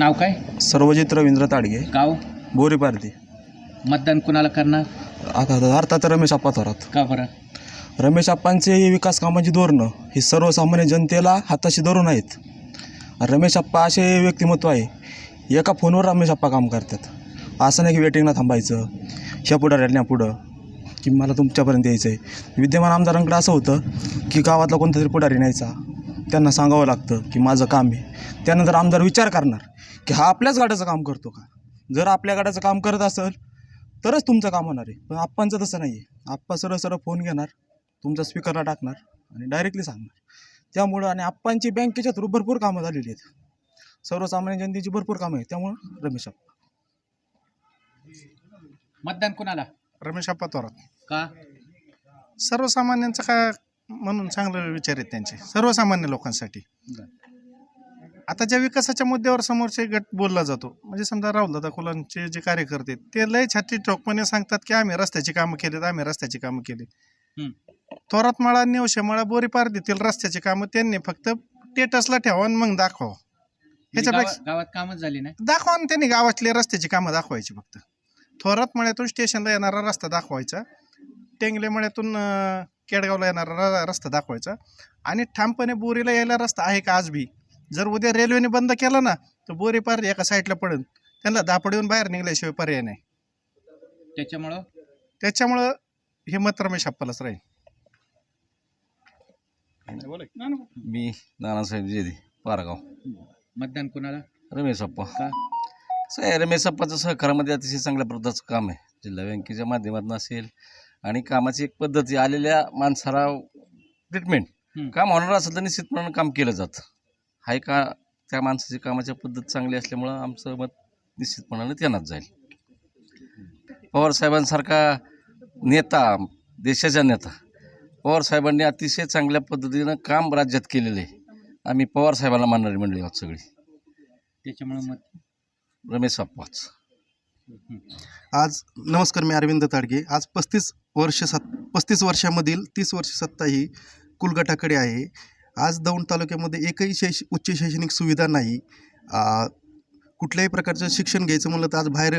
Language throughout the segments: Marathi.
नाव काय? सर्वजित रवींद्र ताडगे. गाव? बोरी पारधी. मतदान कुणाला करणार? आता अर्थात रमेश आप्पा थोरात. का बरं? रमेश आप्पांचे ही विकास कामाची धोरणं ही सर्वसामान्य जनतेला हाताशी धरून आहेत. रमेश आप्पा असे व्यक्तिमत्व आहे एका फोनवर रमेश आप्पा काम करतात. असं नाही की वेटिंगला थांबायचं ह्या पुढाऱ्यांना पुढं. की मला तुमच्यापर्यंत यायचं आहे विद्यमान आमदारांकडे असं होतं की गावातला कोणता तरी पुढारी न्यायचा. त्यांना सांगावं लागतं की माझं काम आहे. त्यानंतर आमदार विचार करणार. की हा आपल्याच गाड्याचं काम करतो का? जर आपल्या गाड्याचं काम करत असेल तरच तुमचं काम होणार आहे. पण आप्पांचं तसं नाही आहे आप्पा सरळ सरळ फोन घेणार तुमचा स्पीकरला टाकणार आणि डायरेक्टली सांगणार. त्यामुळं आणि आप्पांची बँकेच्या थ्रू भरपूर कामं झालेली आहेत. सर्वसामान्य जनतेची भरपूर कामं आहेत. त्यामुळं रमेश आप्पा. मतदान कुणाला? रमेश अप्पा थोरात. का? सर्वसामान्यांचं काय म्हणून चांगले विचार आहेत त्यांचे. सर्वसामान्य लोकांसाठी. आता ज्या विकासाच्या मुद्द्यावर समोरचे गट बोलला जातो म्हणजे समजा राहुल दादा कुलांचे जे कार्यकर्ते ते लय छाती ठोकपणे सांगतात की आम्ही रस्त्याची कामं केलीत आम्ही रस्त्याची कामं केली हम्म. थोरात मळा नेवशेमाळा बोरीपार देतील रस्त्याची कामं त्यांनी फक्त टेटसला ठेवा आणि मग दाखवा म्हणजे ह्याच्यापेक्षा गावा- गावात कामच झाली नाही? दाखवा ना त्यांनी गावातली रस्त्याची कामं दाखवायची फक्त. थोरात मळ्यातून स्टेशनला येणारा रस्ता दाखवायचा टेंगले मळ्यातून केडगावला येणारा रस्ता दाखवायचा आणि ठामपणे बोरीला यायला रस्ता आहे का आज बी? जर उद्या रेल्वेने बंद केला ना तर बोरी पार एका साईडला पडेल त्यांना दापड येऊन बाहेर निघल्याशिवाय पर्याय नाही. त्याच्यामुळं? त्याच्यामुळं हे मत रमेश अप्पालाच राहील मी नानासाहेब जेदी पारगाव. मतदान कुणाला? रमेश अप्पा का? रमेश अप्पाचं सहकारामध्ये अतिशय चांगल्या पद्धतीचं काम आहे. जिल्हा बँकेच्या माध्यमातून असेल आणि कामाची एक पद्धती आलेल्या माणसाला ट्रीटमेंट. काम होणार असेल तर निश्चितपणे काम केलं जातं. हाय का? त्या माणसाची कामाच्या पद्धत चांगली असल्यामुळं आमचं मत निश्चितपणाने त्यांनाच जाईल. पवार साहेबांसारखा नेता देशाचा नेता पवार साहेबांनी अतिशय चांगल्या पद्धतीनं काम राज्यात केलेलं आहे. आम्ही पवार साहेबांना मानणारी मंडळी आहोत सगळी. त्याच्यामुळं मत? रमेश अप्पाच आज नमस्कार मी अरविंद ताडगे. आज पस्तीस वर्ष सत् पस्तीस वर्षामधील तीस वर्ष सत्ता ही कुलगटाकडे आहे. आज दौंड तालुक्यामध्ये एकही शैक्ष उच्च शैक्षणिक सुविधा नाही. कुठल्याही प्रकारचं शिक्षण घ्यायचं म्हणलं तर आज बाहेर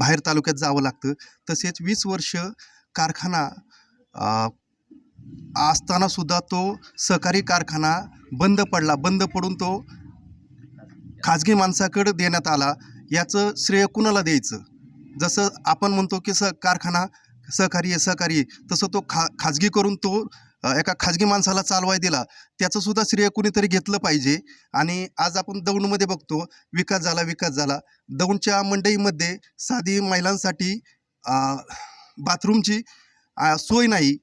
बाहेर तालुक्यात जावं लागतं. तसेच वीस वर्ष कारखाना असतानासुद्धा तो सहकारी कारखाना बंद पडला. बंद पडून तो खाजगी माणसाकडे देण्यात आला. याचं श्रेय कुणाला द्यायचं? जसं आपण म्हणतो की स कारखाना सहकारी आहे सहकारी आहे. तसं तो खा खाजगी करून तो एका खाजगी माणसाला चालवाय दिला त्याचं सुद्धा श्रेय कुणीतरी घेतलं पाहिजे. आणि आज आपण दौंडमध्ये बघतो विकास झाला विकास झाला. दौंडच्या मंडईमध्ये साधी महिलांसाठी बाथरूमची सोय नाही.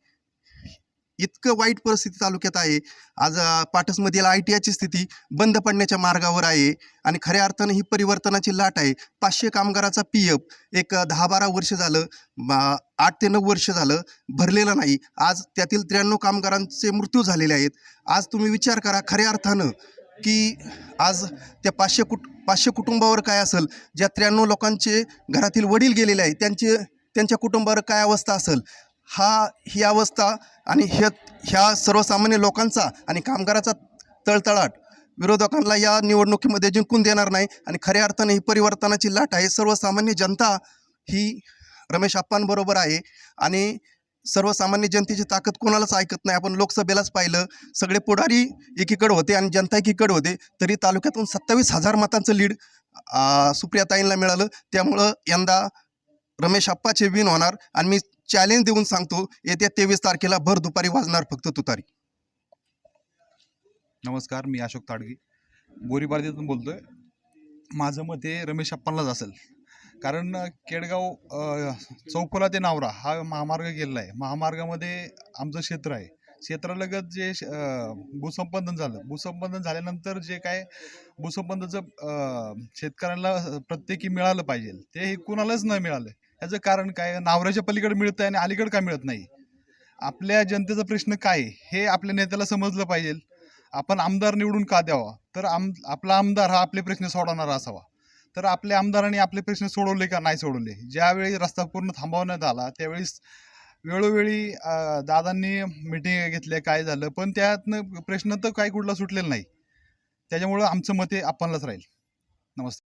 इतकं वाईट परिस्थिती तालुक्यात आहे. आज पाटसमधील आय टी आयची स्थिती बंद पडण्याच्या मार्गावर आहे आणि खऱ्या अर्थानं ही परिवर्तनाची लाट आहे. पाचशे कामगाराचा पी एफ एक दहा बारा वर्ष झालं बा- आठ ते नऊ वर्ष झालं भरलेलं नाही. आज त्यातील त्र्याण्णव कामगारांचे मृत्यू झालेले आहेत. आज तुम्ही विचार करा खऱ्या अर्थानं की आज त्या पाचशे कुट पाचशे कुटुंबावर काय असेल? ज्या त्र्याण्णव लोकांचे घरातील वडील गेलेले आहेत त्यांचे त्यांच्या कुटुंबावर काय अवस्था असेल? हा ही अवस्था आणि ह्या ह्या सर्वसामान्य लोकांचा आणि कामगाराचा तळतळाट. विरोधकांना या निवडणुकीमध्ये जिंकून देणार नाही आणि खऱ्या अर्थाने ही परिवर्तनाची लाट आहे. सर्वसामान्य जनता ही रमेश आप्पांबरोबर आहे आणि सर्वसामान्य जनतेची ताकद कोणालाच ऐकत नाही. आपण लोकसभेलाच पाहिलं. सगळे पुढारी एकीकडे होते आणि जनता एकीकडे होते. तरी तालुक्यातून सत्तावीस हजार मतांचं लीड सुप्रियाताईंना मिळालं. त्यामुळं यंदा रमेश आप्पाचे विन होणार आणि मी चॅलेंज देऊन सांगतो येत्या तेवीस तारखेला भर दुपारी वाजणार फक्त तुतारी. नमस्कार मी अशोक ताडगी. बोरी भारतीतून बोलतोय. माझं मत हे रमेश अप्पांनाच असेल. कारण केडगाव चौकोला ते नावरा हा महामार्ग गेलेला आहे. महामार्गामध्ये आमचं क्षेत्र आहे. क्षेत्रालगत जे श- भूसंपादन झालं. भूसंपादन झाल्यानंतर जे काय भूसंपादनाचं शेतकऱ्यांना प्रत्येकी मिळालं पाहिजे. ते हे कुणालाच न मिळालं. याचं कारण काय? नावऱ्याच्या पलीकडे मिळतं आणि अलीकडे का मिळत नाही? आपल्या जनतेचा प्रश्न काय? हे आपल्या नेत्याला समजलं पाहिजे. आपण आमदार निवडून का द्यावा? तर आम आपला आमदार हा आपले प्रश्न सोडवणारा असावा. तर आपल्या आमदारांनी आपले प्रश्न सोडवले का नाही सोडवले? ज्यावेळी रस्ता पूर्ण थांबवण्यात आला त्यावेळेस वेळोवेळी दादांनी मिटिंग घेतल्या काय झालं पण त्यातनं प्रश्न तर काही कुठला सुटलेला नाही. त्याच्यामुळं आमचं मते आपणलाच राहील. नमस्ते.